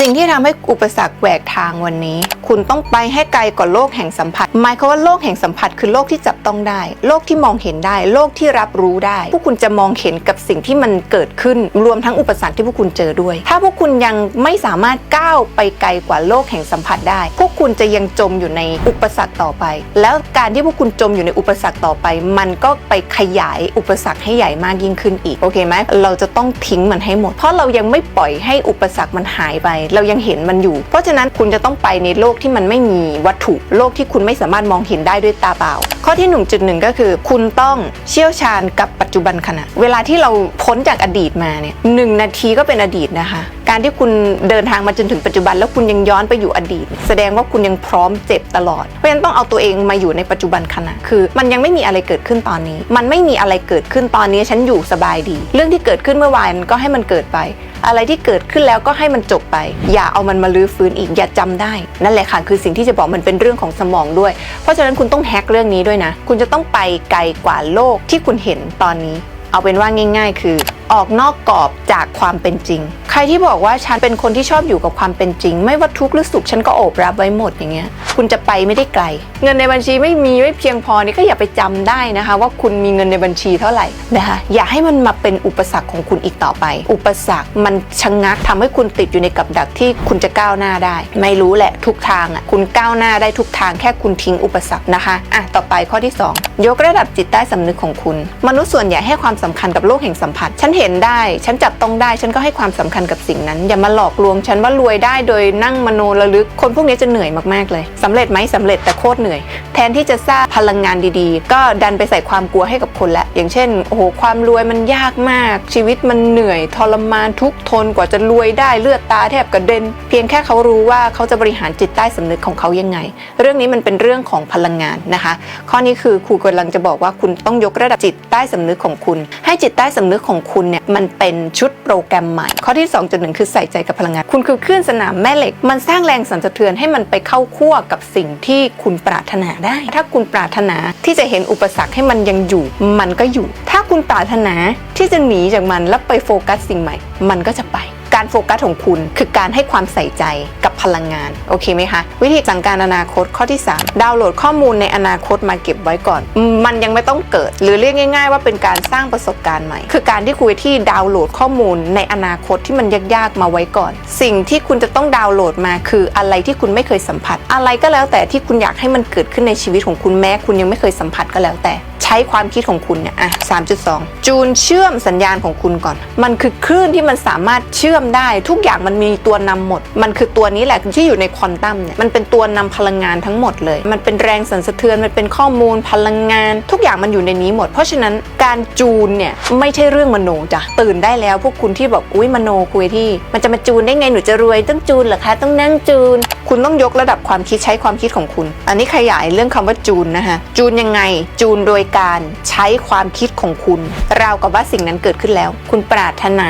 สิ่งที่ทำให้อุปสรรคแหวกทางวันนี้ คุณต้องไปให้ไกลกว่าโลกแห่งสัมผัส หมายความว่าโลกแห่งสัมผัส คือโลกที่จับต้องได้ โลกที่มองเห็นได้ โลกที่รับรู้ได้ พวกคุณจะมองเห็นกับสิ่งที่มันเกิดขึ้น รวมทั้งอุปสรรคที่พวกคุณเจอด้วย ถ้าพวกคุณยังไม่สามารถก้าวไปไกลกว่าโลกแห่งสัมผัสได้ พวกคุณจะยังจมอยู่ในอุปสรรคต่อไป แล้วการที่พวกคุณจมอยู่ในอุปสรรคต่อไป มันก็ไปขยายอุปสรรคให้ใหญ่มากยิ่งขึ้นอีก โอเคไหมเราจะต้องทิ้งมันให้หมด เพราะเรายังไม่ปล่อยให้อุปสรรคมันหายไปเรายังเห็นมันอยู่ เพราะฉะนั้นคุณจะต้องไปในโลกที่มันไม่มีวัตถุโลกที่คุณไม่สามารถมองเห็นได้ด้วยตาเปล่า ข้อที่ 1.1 ก็คือ คุณต้องเชี่ยวชาญกับปัจจุบันขณะ เวลาที่เราพ้นจากอดีตมาเนี่ยหนึ่งนาทีก็เป็นอดีตนะคะการที่คุณเดินทางมาจนถึงปัจจุบัน แล้วคุณยังย้อนไปอยู่อดีต แสดงว่าคุณยังพร้อมเจ็บตลอด เพราะฉะนั้นต้องเอาตัวเองมาอยู่ในปัจจุบันขณะคือ มันยังไม่มีอะไรเกิดขึ้นตอนนี้ มันไม่มีอะไรเกิดขึ้นตอนนี้ฉันอยู่สบายดี เรื่องที่เกิดขึ้นเมื่อวานก็ให้มันเกิดไป อะไรที่เกิดขึ้นแล้วก็ให้มันจบไป อย่าเอามันมาลื้อฟื้นอีกอย่าจำได้ นั่นแหละค่ะคือสิ่งที่จะบอกมันเป็นเรื่องของสมองด้วย เพราะฉะนั้นคุณต้องแฮกเรื่องนี้ด้วยนะ คุณจะต้องไปไกลกว่าโลกที่คุณเห็นตอนนี้ เอาเป็นว่าง่าย ๆ คือ ออกนอกกรอบจากความเป็นจริง ใครที่บอกว่าฉันเป็นคนที่ชอบอยู่กับความเป็นจริง ไม่ว่าทุกข์หรือสุขฉันก็โอบรับไว้หมดอย่างเงี้ย คุณจะไปไม่ได้ไกล เงินในบัญชีไม่มีไม่เพียงพอนี่ก็อย่าไปจำได้นะคะ ว่าคุณมีเงินในบัญชีเท่าไหร่นะคะอย่าให้มันมาเป็นอุปสรรคของคุณอีกต่อไป อุปสรรคมันชะงักทำให้คุณติดอยู่ในกับดักที่คุณจะก้าวหน้าได้ ไม่รู้แหละทุกทางอะคุณก้าวหน้าได้ทุกทางแค่คุณทิ้งอุปสรรคนะคะอะต่อไปข้อที่ 2 ยกระดับจิตใต้สำนึกของคุณ มนุษย์ส่วนใหญ่ให้ความสำคัญกับโลกแห่งสัมผัส ฉันเห็นได้ ฉันจับต้องได้ฉันก็ให้ความสำคัญกับสิ่งนั้น อย่ามาหลอกลวงฉันว่ารวยได้โดยนั่งมโนระลึก คนพวกนี้จะเหนื่อยมากๆเลยสำเร็จไหมสำเร็จแต่โคตรเหนื่อย แทนที่จะสร้างพลังงานดีๆ ก็ดันไปใส่ความกลัวให้กับคนละ อย่างเช่นโอ้โหความรวยมันยากมาก ชีวิตมันเหนื่อยทรมานทุกทนกว่าจะรวยได้เลือดตาแทบกระเด็น เพียงแค่เขารู้ว่าเขาจะบริหารจิตใต้สำนึกของเขายังไง เรื่องนี้มันเป็นเรื่องของพลังงานนะคะ ข้อนี้คือครูกำลังจะบอกว่าคุณต้องยกระดับจิตใต้สำนึกของคุณ ให้จิตใต้สำนึกของคุณเนี่ยมันเป็นชุดโปรแกรมใหม่ ข้อที่2.1 คือใส่ใจกับพลังงาน คุณคือคลื่นสนามแม่เหล็ก มันสร้างแรงสั่นสะเทือนให้มันไปเข้าคั่วกับสิ่งที่คุณปรารถนาได้ ถ้าคุณปรารถนาที่จะเห็นอุปสรรคให้มันยังอยู่ มันก็อยู่ ถ้าคุณปรารถนาที่จะหนีจากมันแล้วไปโฟกัสสิ่งใหม่ มันก็จะไป การโฟกัสของคุณ คือการให้ความใส่ใจกับพลังงาน โอเคไหมคะ วิธีสั่งการอนาคตข้อที่ 3 ดาวน์โหลดข้อมูลในอนาคตมาเก็บไว้ก่อน มันยังไม่ต้องเกิด หรือเรียกง่าย ๆ ว่าเป็นการสร้างประสบการณ์ใหม่ คือการที่คุยที่ดาวน์โหลดข้อมูลในอนาคตที่มันยากๆมาไว้ก่อน สิ่งที่คุณจะต้องดาวน์โหลดมาคืออะไรที่คุณไม่เคยสัมผัส อะไรก็แล้วแต่ที่คุณอยากให้มันเกิดขึ้นในชีวิตของคุณแม้คุณยังไม่เคยสัมผัสก็แล้วแต่ใช้ความคิดของคุณเนี่ยอะ3.2 จูนเชื่อมสัญญาณของคุณก่อน มันคือคลื่นที่มันสามารถเชื่อมได้ ทุกอย่างมันมีตัวนำหมด มันคือตัวนี้แหละที่อยู่ในควอนตัมเนี่ยมันเป็นตัวนำพลังงานทั้งหมดเลย มันเป็นแรงสั่นสะเทือนมันเป็นข้อมูลพลังงาน ทุกอย่างมันอยู่ในนี้หมด เพราะฉะนั้นการจูนเนี่ยไม่ใช่เรื่องมโนจ้ะตื่นได้แล้วพวกคุณที่บอกอุ้ยมโนคุยที่ มันจะมาจูนได้ไงหนูจะรวยต้องจูนเหรอคะต้องนั่งจูน คุณต้องยกระดับความคิดใช้ความคิดของคุณ อันนี้ขยายเรื่องคำว่าจูนนะคะจูนยังไง จูนโดยการใช้ความคิดของคุณ ราวกับว่าสิ่งนั้นเกิดขึ้นแล้ว คุณปรารถนา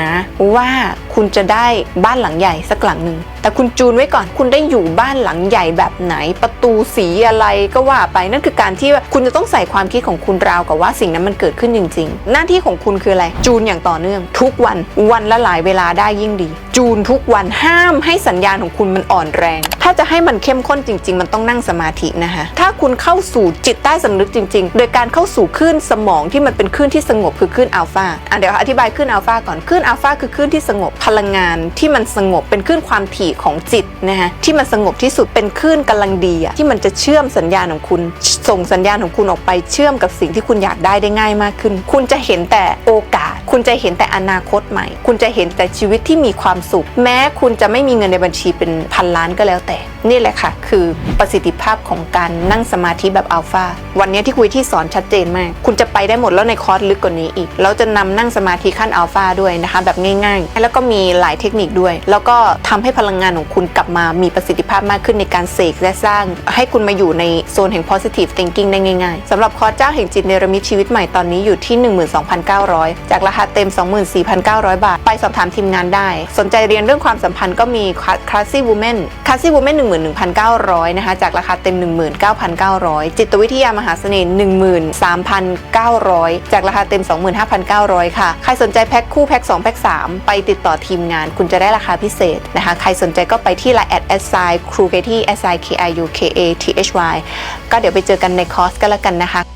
ว่า คุณจะได้บ้านหลังใหญ่สักหลังหนึ่งแต่คุณจูนไว้ก่อนคุณได้อยู่บ้านหลังใหญ่แบบไหน ประตูสีอะไรก็ว่าไปนั่นคือการที่คุณจะต้องใส่ความคิดของคุณราวกับว่าสิ่งนั้นมันเกิดขึ้นจริง ๆ หน้าที่ของคุณคืออะไร จูนอย่างต่อเนื่อง ทุกวันวันละหลายเวลาได้ยิ่งดี จูนทุกวันห้ามให้สัญญาณของคุณมันอ่อนแรง ถ้าจะให้มันเข้มข้นจริง ๆ มันต้องนั่งสมาธินะคะถ้าคุณเข้าสู่จิตใต้สำนึกจริง ๆ โดยการเข้าสู่คลื่นสมองที่มันเป็นคลื่นที่สงบคือคลื่นอัลฟาอะเดี๋ยวอธิบายคลื่นอัลฟาก่อนคลื่นอัลฟาคือคลื่นที่สงบพลังงานที่มันสงบเป็นคลื่นความถี่ของจิตนะคะที่มันสงบที่สุดเป็นคลื่นกำลังดีอะที่มันจะเชื่อมสัญญาณของคุณ ส่งสัญญาณของคุณออกไปเชื่อมกับสิ่งที่คุณอยากได้ได้ง่ายมากขึ้น คุณจะเห็นแต่โอกาส คุณจะเห็นแต่อนาคตใหม่ คุณจะเห็นแต่ชีวิตที่มีความสุข แม้คุณจะไม่มีเงินในบัญชีเป็นพันล้านก็แล้วแต่ นี่แหละค่ะ คือประสิทธิภาพของการนั่งสมาธิแบบอัลฟาวันนี้ที่คุยที่สอนชัดเจนมาก คุณจะไปได้หมดแล้วในคอร์สลึกกว่านี้อีก แล้วจะนำนั่งสมาธิขั้นอัลฟาด้วยนะคะ แบบง่าย ๆ แล้วก็มีหลายเทคนิคด้วย แล้วก็ทำให้พลังงานของคุณกลับมามีประสิทธิภาพมากขึ้นในการเสกและสร้าง ให้คุณมาอยู่ในโซนแห่ง positive thinking ได้ง่ายๆสำหรับคอร์สเจ้าแห่งจิตเนรมิตชีวิตใหม่ตอนนี้อยู่ที่ 12,900 จากราคาเต็ม 24,900 บาท ไปสอบถามทีมงานได้ สนใจเรียนเรื่องความสัมพันธ์ก็มี Classy Women Classy Women 11,900 นะคะ จากราคาเต็ม 19,900 จิตวิทยามหาเสน่ห์13,900 จากราคาเต็ม 25,900 ค่ะ ใครสนใจแพ็คคู่แพ็ค2แพ็ค3 ไปติดต่อทีมงาน คุณจะได้ราคาพิเศษนะคะ ใครสนใจก็ไปที่ Line แอดแอดไซน์ครูเกที่ s i k i u k a t h y ก็เดี๋ยวไปเจอกันในคอร์สกันแล้วกันนะคะ